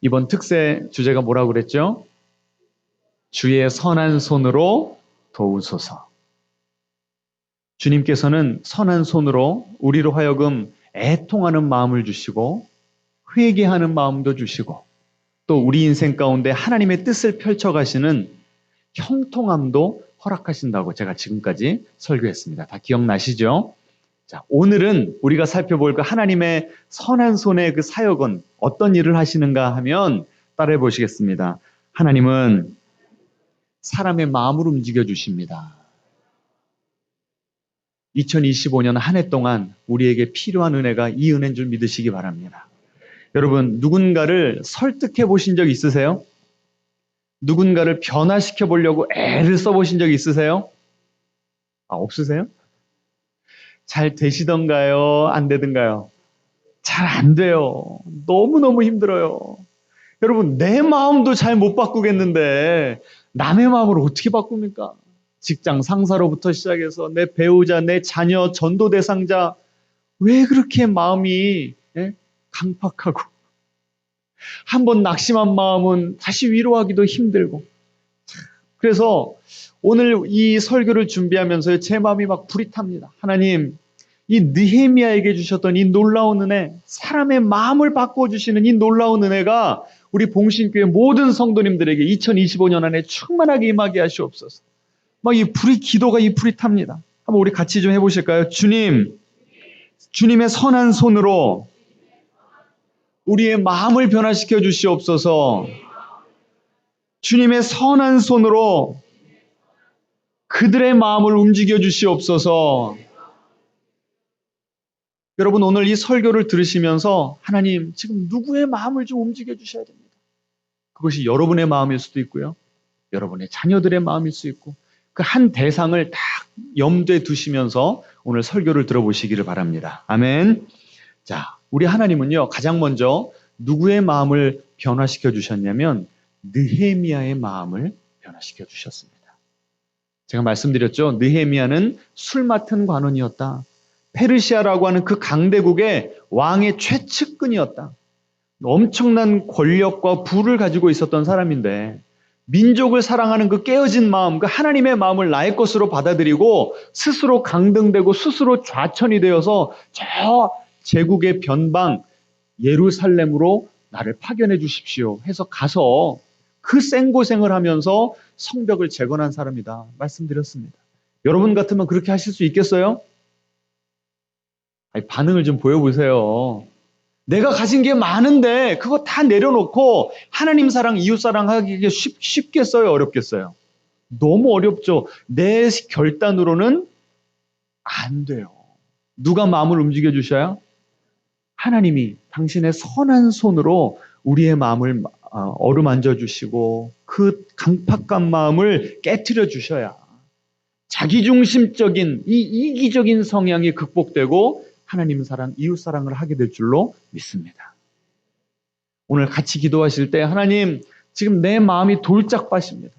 이번 특세 주제가 뭐라고 그랬죠? 주의 선한 손으로 도우소서. 주님께서는 선한 손으로 우리로 하여금 애통하는 마음을 주시고 회개하는 마음도 주시고 또 우리 인생 가운데 하나님의 뜻을 펼쳐가시는 형통함도 허락하신다고 제가 지금까지 설교했습니다. 다 기억나시죠? 자, 오늘은 우리가 살펴볼 그 하나님의 선한 손의 그 사역은 어떤 일을 하시는가 하면 따라해 보시겠습니다. 하나님은 사람의 마음을 움직여 주십니다. 2025년 한 해 동안 우리에게 필요한 은혜가 이 은혜인 줄 믿으시기 바랍니다. 여러분, 누군가를 설득해 보신 적 있으세요? 누군가를 변화시켜 보려고 애를 써 보신 적 있으세요? 아, 없으세요? 잘 되시던가요? 안 되던가요? 잘 안 돼요. 너무너무 힘들어요. 여러분, 내 마음도 잘 못 바꾸겠는데, 남의 마음을 어떻게 바꿉니까? 직장 상사로부터 시작해서 내 배우자, 내 자녀, 전도 대상자, 왜 그렇게 마음이 예? 강팍하고, 한번 낙심한 마음은 다시 위로하기도 힘들고. 그래서 오늘 이 설교를 준비하면서 제 마음이 막 불이 탑니다. 하나님, 이 느헤미야에게 주셨던 이 놀라운 은혜, 사람의 마음을 바꿔 주시는 이 놀라운 은혜가 우리 봉신교회 모든 성도님들에게 2025년 안에 충만하게 임하게 하시옵소서. 막 이 불이, 기도가 이 불이 탑니다. 한번 우리 같이 좀 해보실까요? 주님, 주님의 선한 손으로 우리의 마음을 변화시켜 주시옵소서. 주님의 선한 손으로 그들의 마음을 움직여 주시옵소서. 여러분 오늘 이 설교를 들으시면서 하나님 지금 누구의 마음을 좀 움직여 주셔야 됩니다. 그것이 여러분의 마음일 수도 있고요. 여러분의 자녀들의 마음일 수 있고 그 한 대상을 딱 염두에 두시면서 오늘 설교를 들어보시기를 바랍니다. 아멘. 자, 우리 하나님은요, 가장 먼저 누구의 마음을 변화시켜 주셨냐면 느헤미야의 마음을 변화시켜 주셨습니다. 제가 말씀드렸죠. 느헤미야는 술 맡은 관원이었다. 페르시아라고 하는 그 강대국의 왕의 최측근이었다. 엄청난 권력과 부를 가지고 있었던 사람인데 민족을 사랑하는 그 깨어진 마음, 그 하나님의 마음을 나의 것으로 받아들이고 스스로 강등되고 스스로 좌천이 되어서 저 제국의 변방 예루살렘으로 나를 파견해 주십시오 해서 가서 그 생고생을 하면서 성벽을 재건한 사람이다 말씀드렸습니다. 여러분 같으면 그렇게 하실 수 있겠어요? 아니, 반응을 좀 보여보세요. 내가 가진 게 많은데 그거 다 내려놓고 하나님 사랑, 이웃 사랑 하기 쉽, 쉽겠어요? 어렵겠어요? 너무 어렵죠. 내 결단으로는 안 돼요. 누가 마음을 움직여 주셔야? 하나님이 당신의 선한 손으로 우리의 마음을 어, 어루만져 주시고 그 강팍한 마음을 깨뜨려 주셔야 자기중심적인 이 이기적인 성향이 극복되고 하나님 사랑, 이웃 사랑을 하게 될 줄로 믿습니다. 오늘 같이 기도하실 때 하나님 지금 내 마음이 돌짝밭입니다.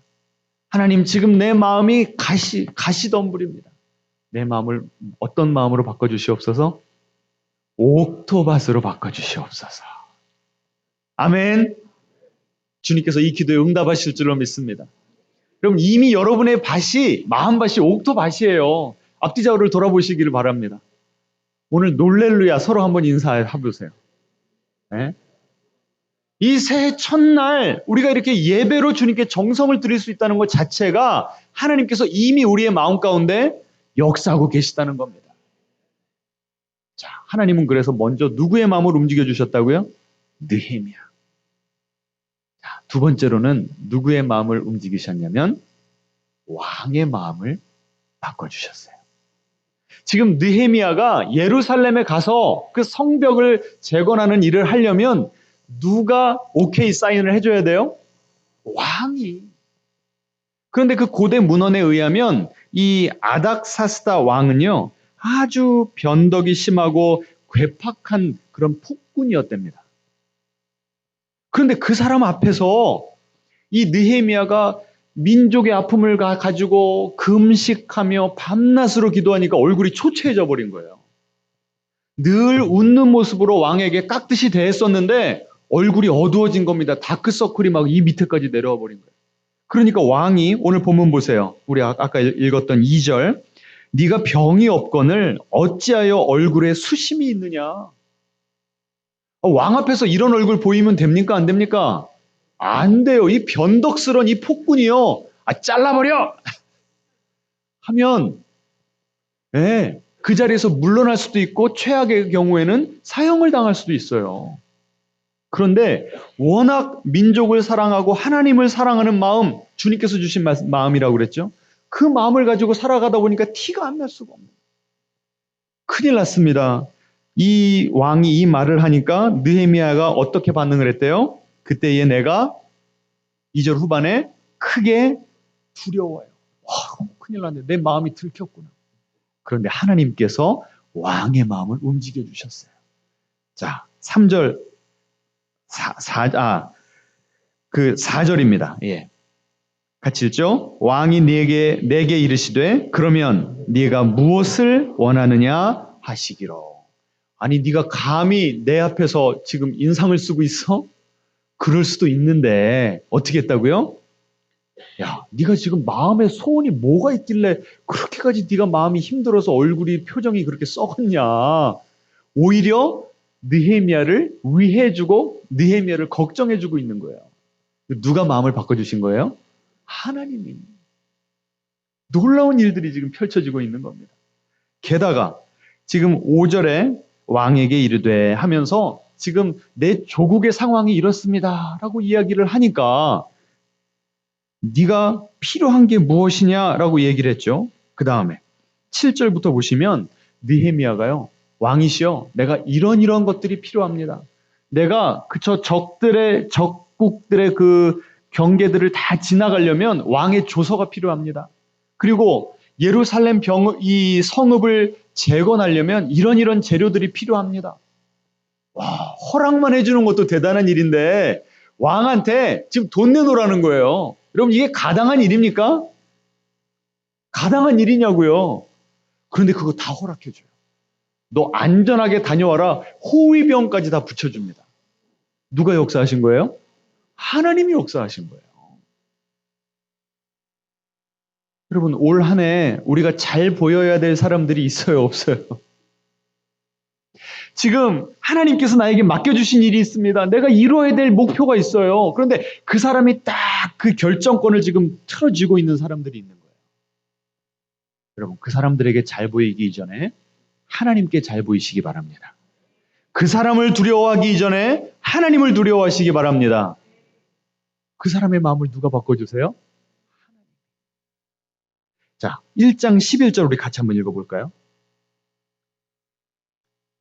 하나님 지금 내 마음이 가시 가시덤불입니다. 내 마음을 어떤 마음으로 바꿔 주시옵소서? 옥토밭으로 바꿔 주시옵소서. 아멘. 주님께서 이 기도에 응답하실 줄로 믿습니다. 그럼 이미 여러분의 밭이 마음밭이 옥토밭이에요. 앞뒤 좌우를 돌아보시기를 바랍니다. 오늘 놀렐루야 서로 한번 인사해 보세요. 네? 이 새해 첫날 우리가 이렇게 예배로 주님께 정성을 드릴 수 있다는 것 자체가 하나님께서 이미 우리의 마음 가운데 역사하고 계시다는 겁니다. 자, 하나님은 그래서 먼저 누구의 마음을 움직여 주셨다고요? 느헤미야. 자, 두 번째로는 누구의 마음을 움직이셨냐면 왕의 마음을 바꿔 주셨어요. 지금 느헤미야가 예루살렘에 가서 그 성벽을 재건하는 일을 하려면 누가 오케이 사인을 해줘야 돼요? 왕이. 그런데 그 고대 문헌에 의하면 이 아닥사스다 왕은요 아주 변덕이 심하고 괴팍한 그런 폭군이었답니다. 그런데 그 사람 앞에서 이 느헤미야가 민족의 아픔을 가지고 금식하며 밤낮으로 기도하니까 얼굴이 초췌해져 버린 거예요. 늘 웃는 모습으로 왕에게 깍듯이 대했었는데 얼굴이 어두워진 겁니다. 다크서클이 막 이 밑에까지 내려와 버린 거예요. 그러니까 왕이 오늘 본문 보세요. 우리 아- 아까 읽었던 2절. 네가 병이 없건을 어찌하여 얼굴에 수심이 있느냐? 어, 왕 앞에서 이런 얼굴 보이면 됩니까? 안 됩니까? 안 돼요. 이 변덕스런 이 폭군이요. 아, 잘라버려! 하면, 예, 그 자리에서 물러날 수도 있고, 최악의 경우에는 사형을 당할 수도 있어요. 그런데 워낙 민족을 사랑하고 하나님을 사랑하는 마음, 주님께서 주신 마- 마음이라고 그랬죠? 그 마음을 가지고 살아가다 보니까 티가 안 날 수가 없는. 큰일 났습니다. 이 왕이 이 말을 하니까 느헤미야가 어떻게 반응을 했대요? 그때에 내가 2절 후반에 크게 두려워요. 와, 큰일 났네. 내 마음이 들켰구나. 그런데 하나님께서 왕의 마음을 움직여 주셨어요. 자, 3절 4, 4 아, 그 4절입니다. 예. 같이 읽죠? 왕이 네게 내게 이르시되 그러면 네가 무엇을 원하느냐 하시기로. 아니 네가 감히 내 앞에서 지금 인상을 쓰고 있어? 그럴 수도 있는데 어떻게 했다고요? 야, 네가 지금 마음에 소원이 뭐가 있길래 그렇게까지 네가 마음이 힘들어서 얼굴이 표정이 그렇게 썩었냐? 오히려 느헤미야를 위해주고 느헤미야를 걱정해주고 있는 거예요. 누가 마음을 바꿔주신 거예요? 하나님이. 놀라운 일들이 지금 펼쳐지고 있는 겁니다. 게다가 지금 5절에 왕에게 이르되 하면서 지금 내 조국의 상황이 이렇습니다라고 이야기를 하니까 네가 필요한 게 무엇이냐라고 얘기를 했죠. 그 다음에 7절부터 보시면 느헤미야가요. 왕이시여 내가 이런 이런 것들이 필요합니다. 내가 그저 적들의 적국들의 그 경계들을 다 지나가려면 왕의 조서가 필요합니다. 그리고 예루살렘 병, 이 성읍을 재건하려면 이런 이런 재료들이 필요합니다. 와, 허락만 해주는 것도 대단한 일인데 왕한테 지금 돈 내놓으라는 거예요. 여러분 이게 가당한 일입니까? 가당한 일이냐고요. 그런데 그거 다 허락해줘요. 너 안전하게 다녀와라. 호위병까지 다 붙여줍니다. 누가 역사하신 거예요? 하나님이 역사하신 거예요. 여러분 올 한 해 우리가 잘 보여야 될 사람들이 있어요, 없어요? 지금 하나님께서 나에게 맡겨주신 일이 있습니다. 내가 이루어야 될 목표가 있어요. 그런데 그 사람이 딱 그 결정권을 지금 틀어쥐고 있는 사람들이 있는 거예요. 여러분, 그 사람들에게 잘 보이기 이전에 하나님께 잘 보이시기 바랍니다. 그 사람을 두려워하기 이전에 하나님을 두려워하시기 바랍니다. 그 사람의 마음을 누가 바꿔주세요? 자, 1장 11절 우리 같이 한번 읽어볼까요?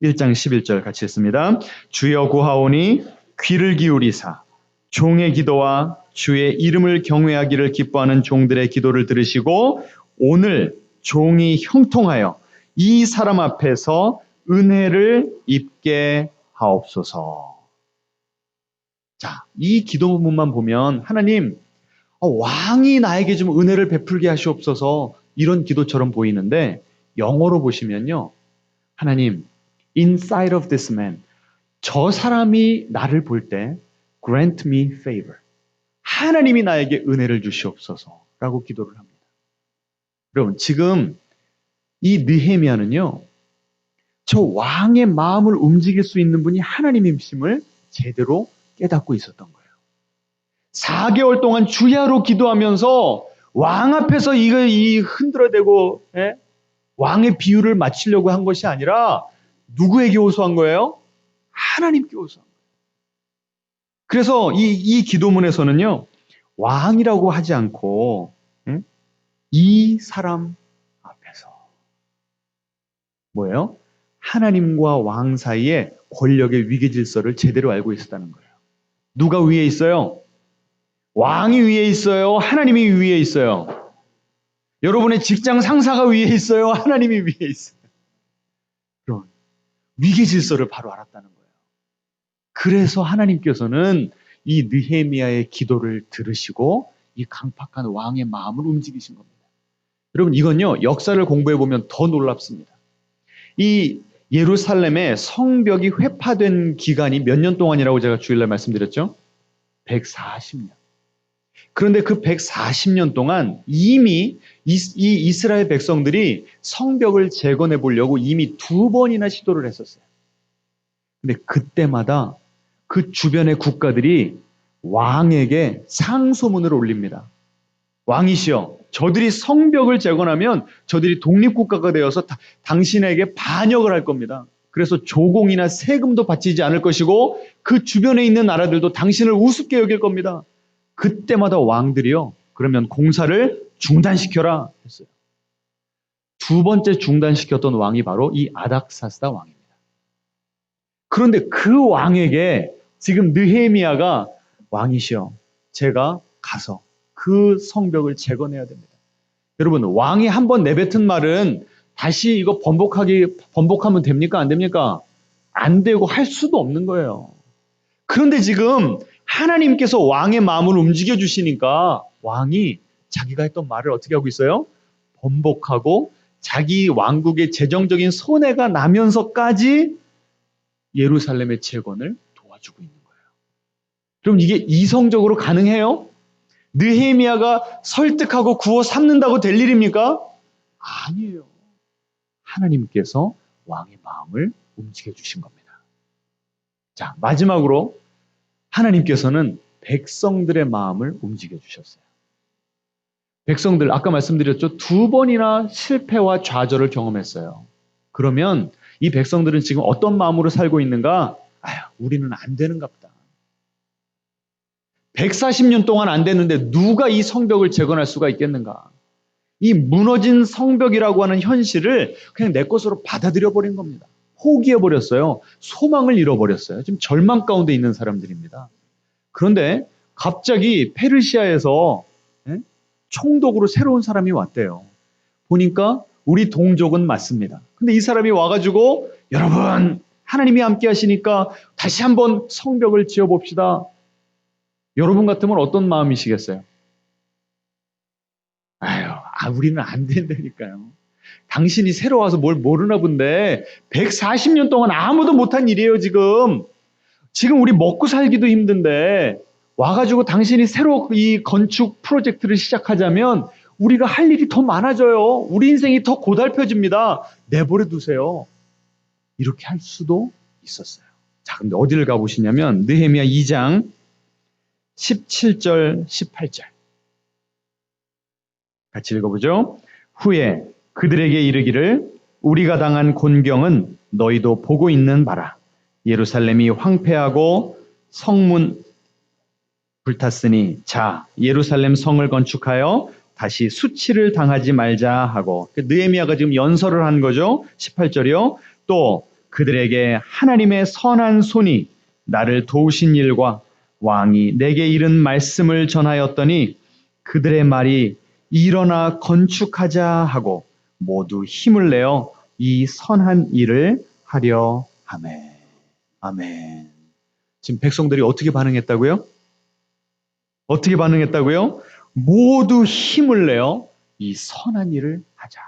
1장 11절 같이 했습니다. 주여 구하오니 귀를 기울이사 종의 기도와 주의 이름을 경외하기를 기뻐하는 종들의 기도를 들으시고 오늘 종이 형통하여 이 사람 앞에서 은혜를 입게 하옵소서. 자, 이 기도 부분만 보면 하나님 어, 왕이 나에게 좀 은혜를 베풀게 하시옵소서 이런 기도처럼 보이는데 영어로 보시면요. 하나님 inside of this man 저 사람이 나를 볼 때 grant me favor 하나님이 나에게 은혜를 주시옵소서 라고 기도를 합니다. 여러분 지금 이 느헤미야는요 저 왕의 마음을 움직일 수 있는 분이 하나님이심을 제대로 깨닫고 있었던 거예요. 4개월 동안 주야로 기도하면서 왕 앞에서 이거 이 흔들어대고 예? 왕의 비유를 맞추려고 한 것이 아니라 누구에게 호소한 거예요? 하나님께 호소한 거예요. 그래서 이, 이 기도문에서는요, 왕이라고 하지 않고, 응? 이 사람 앞에서. 뭐예요? 하나님과 왕 사이에 권력의 위계 질서를 제대로 알고 있었다는 거예요. 누가 위에 있어요? 왕이 위에 있어요? 하나님이 위에 있어요? 여러분의 직장 상사가 위에 있어요? 하나님이 위에 있어요? 그런 위계 질서를 바로 알았다는 거예요. 그래서 하나님께서는 이 느헤미야의 기도를 들으시고 이 강팍한 왕의 마음을 움직이신 겁니다. 여러분 이건요 역사를 공부해 보면 더 놀랍습니다. 이 예루살렘의 성벽이 회파된 기간이 몇 년 동안이라고 제가 주일날 말씀드렸죠? 140년. 그런데 그 140년 동안 이미 이, 이 이스라엘 백성들이 성벽을 재건해 보려고 이미 두 번이나 시도를 했었어요. 근데 그때마다 그 주변의 국가들이 왕에게 상소문을 올립니다. 왕이시여, 저들이 성벽을 재건하면 저들이 독립국가가 되어서 다, 당신에게 반역을 할 겁니다. 그래서 조공이나 세금도 바치지 않을 것이고 그 주변에 있는 나라들도 당신을 우습게 여길 겁니다. 그때마다 왕들이요. 그러면 공사를 중단시켜라 했어요. 두 번째 중단시켰던 왕이 바로 이 아닥사스다 왕입니다. 그런데 그 왕에게 지금 느헤미야가 왕이시여 제가 가서 그 성벽을 재건해야 됩니다. 여러분 왕이 한 번 내뱉은 말은 다시 이거 번복하기 번복하면 됩니까 안 됩니까? 안 되고 할 수도 없는 거예요. 그런데 지금 하나님께서 왕의 마음을 움직여 주시니까 왕이 자기가 했던 말을 어떻게 하고 있어요? 번복하고 자기 왕국의 재정적인 손해가 나면서까지 예루살렘의 재건을 도와주고 있는 거예요. 그럼 이게 이성적으로 가능해요? 느헤미야가 설득하고 구워 삼는다고 될 일입니까? 아니에요. 하나님께서 왕의 마음을 움직여 주신 겁니다. 자, 마지막으로 하나님께서는 백성들의 마음을 움직여 주셨어요. 백성들, 아까 말씀드렸죠. 두 번이나 실패와 좌절을 경험했어요. 그러면 이 백성들은 지금 어떤 마음으로 살고 있는가? 아휴, 우리는 안 되는갑다. 140년 동안 안 됐는데 누가 이 성벽을 재건할 수가 있겠는가? 이 무너진 성벽이라고 하는 현실을 그냥 내 것으로 받아들여 버린 겁니다. 포기해 버렸어요. 소망을 잃어버렸어요. 지금 절망 가운데 있는 사람들입니다. 그런데 갑자기 페르시아에서 예? 총독으로 새로운 사람이 왔대요. 보니까 우리 동족은 맞습니다. 근데 이 사람이 와가지고 여러분 하나님이 함께 하시니까 다시 한번 성벽을 지어 봅시다. 여러분 같으면 어떤 마음이시겠어요? 아유, 아, 우리는 안 된다니까요. 당신이 새로 와서 뭘 모르나 본데 140년 동안 아무도 못한 일이에요, 지금. 지금 우리 먹고 살기도 힘든데 와가지고 당신이 새로 이 건축 프로젝트를 시작하자면 우리가 할 일이 더 많아져요. 우리 인생이 더 고달펴집니다. 내버려 두세요. 이렇게 할 수도 있었어요. 자, 근데 어디를 가보시냐면 느헤미야 2장 17절, 18절. 같이 읽어보죠. 후에 그들에게 이르기를 우리가 당한 곤경은 너희도 보고 있는 바라. 예루살렘이 황폐하고 성문 불탔으니 자 예루살렘 성을 건축하여 다시 수치를 당하지 말자 하고 그 느헤미야가 지금 연설을 한 거죠. 18절이요. 또 그들에게 하나님의 선한 손이 나를 도우신 일과 왕이 내게 이른 말씀을 전하였더니 그들의 말이 일어나 건축하자 하고 모두 힘을 내어 이 선한 일을 하려 하매. 아멘. 지금 백성들이 어떻게 반응했다고요? 어떻게 반응했다고요? 모두 힘을 내어 이 선한 일을 하자.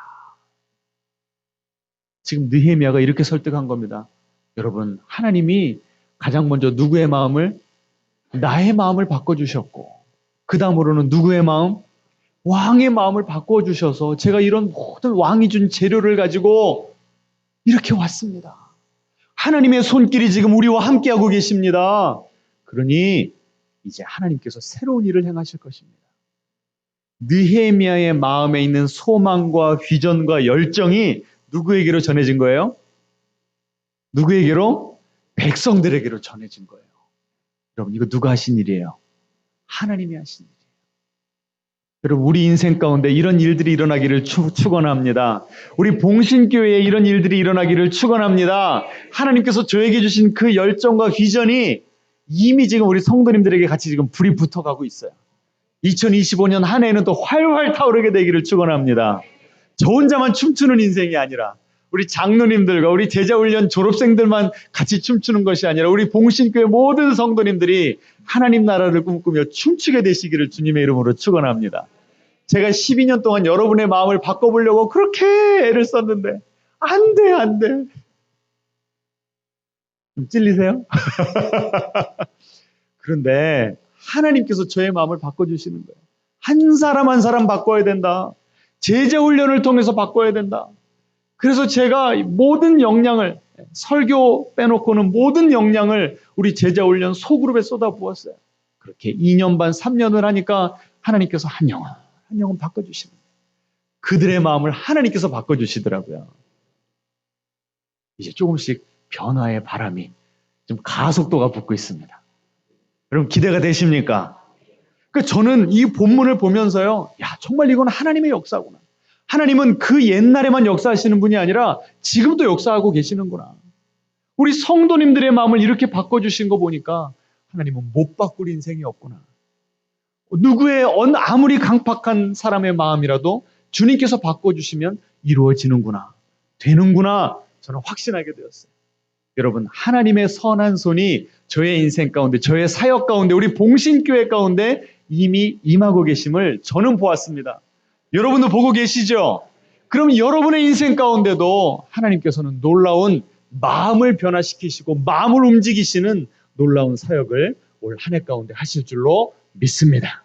지금 느헤미야가 이렇게 설득한 겁니다. 여러분, 하나님이 가장 먼저 누구의 마음을 나의 마음을 바꿔 주셨고 그 다음으로는 누구의 마음? 왕의 마음을 바꿔 주셔서 제가 이런 모든 왕이 준 재료를 가지고 이렇게 왔습니다. 하나님의 손길이 지금 우리와 함께하고 계십니다. 그러니 이제 하나님께서 새로운 일을 행하실 것입니다. 느헤미야의 마음에 있는 소망과 비전과 열정이 누구에게로 전해진 거예요? 누구에게로? 백성들에게로 전해진 거예요. 여러분, 이거 누가 하신 일이에요? 하나님이 하신 일이에요. 여러분, 우리 인생 가운데 이런 일들이 일어나기를 추, 축원합니다. 우리 봉신교회에 이런 일들이 일어나기를 축원합니다. 하나님께서 저에게 주신 그 열정과 비전이 이미 지금 우리 성도님들에게 같이 지금 불이 붙어가고 있어요. 2025년 한 해는 또 활활 타오르게 되기를 축원합니다. 저 혼자만 춤추는 인생이 아니라 우리 장로님들과 우리 제자훈련 졸업생들만 같이 춤추는 것이 아니라 우리 봉신교회 모든 성도님들이 하나님 나라를 꿈꾸며 춤추게 되시기를 주님의 이름으로 축원합니다. 제가 12년 동안 여러분의 마음을 바꿔보려고 그렇게 애를 썼는데 안 돼, 안 돼. 좀 찔리세요? 그런데 하나님께서 저의 마음을 바꿔주시는 거예요. 한 사람 한 사람 바꿔야 된다. 제자 훈련을 통해서 바꿔야 된다. 그래서 제가 모든 역량을 설교 빼놓고는 모든 역량을 우리 제자 훈련 소그룹에 쏟아 부었어요. 그렇게 2년 반, 3년을 하니까 하나님께서 한 영혼, 한 영혼 바꿔주시는. 그들의 마음을 하나님께서 바꿔주시더라고요. 이제 조금씩 변화의 바람이 좀 가속도가 붙고 있습니다. 여러분 기대가 되십니까? 그 저는 이 본문을 보면서요, 야 정말 이건 하나님의 역사구나. 하나님은 그 옛날에만 역사하시는 분이 아니라 지금도 역사하고 계시는구나. 우리 성도님들의 마음을 이렇게 바꿔주신 거 보니까 하나님은 못 바꿀 인생이 없구나. 누구의 언- 아무리 강팍한 사람의 마음이라도 주님께서 바꿔주시면 이루어지는구나. 되는구나. 저는 확신하게 되었어요. 여러분, 하나님의 선한 손이 저의 인생 가운데, 저의 사역 가운데, 우리 봉신교회 가운데 이미 임하고 계심을 저는 보았습니다. 여러분도 보고 계시죠? 그럼 여러분의 인생 가운데도 하나님께서는 놀라운 마음을 변화시키시고 마음을 움직이시는 놀라운 사역을 올 한 해 가운데 하실 줄로 믿습니다.